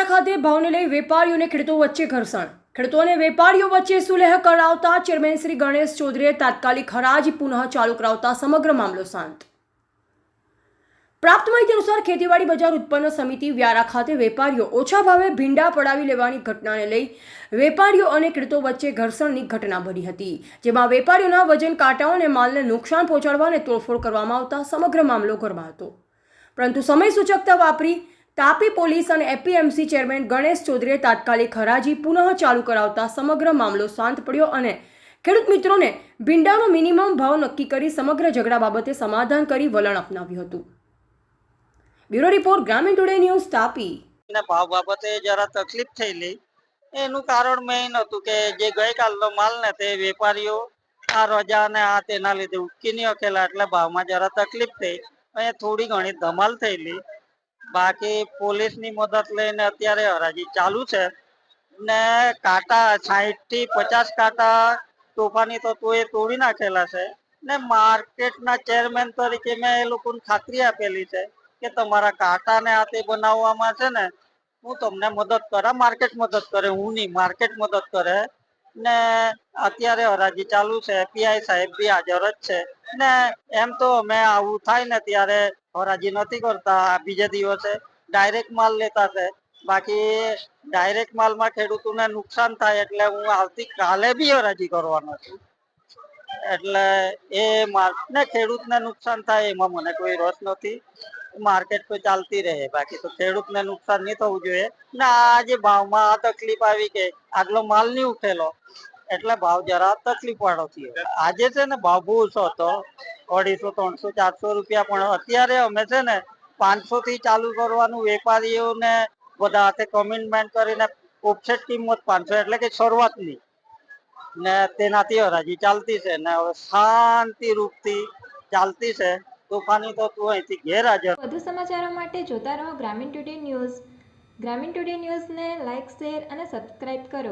વ્યારા ખાતે ભાવને લઈ વેપારીઓ ખેડૂતો વચ્ચે ઘર્ષણ. ખેડૂતો અને વેપારીઓ વચ્ચે સુલેહ કરાવતા ચેરમેન શ્રી ગણેશ ચૌધરીએ તાત્કાલિક હરાજી પુનઃ ચાલુ કરાવતા સમગ્ર મામલો શાંત. પ્રાપ્ત માહિતી અનુસાર ખેતીવાડી બજાર ઉત્પન્ન સમિતિ વ્યારા ખાતે વેપારીઓ ઓછા ભાવે ભીંડા પડાવી લેવાની ઘટનાને લઈ વેપારીઓ અને ખેડૂતો વચ્ચે ઘર્ષણની ઘટના બની હતી, જેમાં વેપારીઓના વજન કાંટાઓ અને માલને નુકસાન પહોંચાડવા અને તોડફોડ કરવામાં આવતા સમગ્ર મામલો ગરમા હતો. પરંતુ સમય સૂચકતા વાપરી તાપી પોલીસ અને એપીએમસી ચેરમેન ગણેશ ચૌધરીએ તાત્કાલિક હરાજી પુનઃ ચાલુ કરાવતા સમગ્ર મામલો શાંત પડ્યો અને ખેડૂત મિત્રોને ભીંડાનો મિનિમમ ભાવ નક્કી કરી સમગ્ર ઝઘડા બાબતે સમાધાન કરી વલણ અપનાવ્યું હતું. Bureau report, Gramin today news, Tapi. ભાવ બાબતે જરા તકલીફ થયેલી. એનું કારણ મેઇન હતું કે જે ગઈકાલનો માલ ને તે વેપારીઓ આ રજા ને આ તેના લીધે ઉટકી નહીં એટલે ભાવમાં જરા તકલીફ થઈ. અહીંયા થોડી ઘણી ધમાલ થયેલી. બાકી પોલીસની મદદ લઈને અત્યારે હરાજી ચાલુ છે. ને કાંટા સાહીઠથી પચાસ કાંટા તોફાની તત્વોએ તોડી નાખેલા છે. ને માર્કેટના ચેરમેન તરીકે મેં એ લોકોને ખાતરી આપેલી છે કે તમારા કાંટાને આ બનાવવામાં છે ને હું તમને મદદ કરા, માર્કેટ મદદ કરે, હું નહીં, માર્કેટ મદદ કરે. ને અત્યારે હરાજી ચાલુ છે. પીઆઈ સાહેબ બી હાજર જ છે. ને એમ તો અમે આવું થાય ને ત્યારે હરાજી નથી કરતા. બીજે દિવસે ડાયરેક્ટ માલ લેતા છે. બાકી ડાયરેક્ટ માલમાં ખેડૂતોને નુકસાન થાય એટલે હું આવતી કાલે બી હરાજી કરવાનો છું. એટલે એ માલ ને ખેડૂતને નુકસાન થાય એમાં મને કોઈ રસ નથી. માર્કેટ તો ચાલતી રહે, બાકી તો ખેડૂતને નુકસાન નહીં થવું જોઈએ. ને આજે ભાવમાં આ તકલીફ આવી કે આગલો માલ નહીં ઉઠેલો, એટલે ભાવ જરા તકલીફ વાળો થયો. આજે છે ને ભાવ બહુ ઓછો હતો, અઢીસો, ત્રણસો, ચારસો રૂપિયા, પણ અત્યારે અમે છે ને પાંચસો થી ચાલુ કરવાનું વેપારીઓને બધા હાથે કમિટમેન્ટ કરીને ઓફસેટ કિંમત પાંચસો એટલે કે શરૂઆતની. ને તેનાથી હરાજી ચાલતી છે, ને હવે શાંતિ રૂપથી ચાલતી છે. તોફાની તો તું અહીંથી ગેરહાજર વધુ સમાચારો માટે જોતા રહો Gramin today news. Gramin today ન્યૂઝને લાઇક શેર અને સબસ્ક્રાઇબ કરો.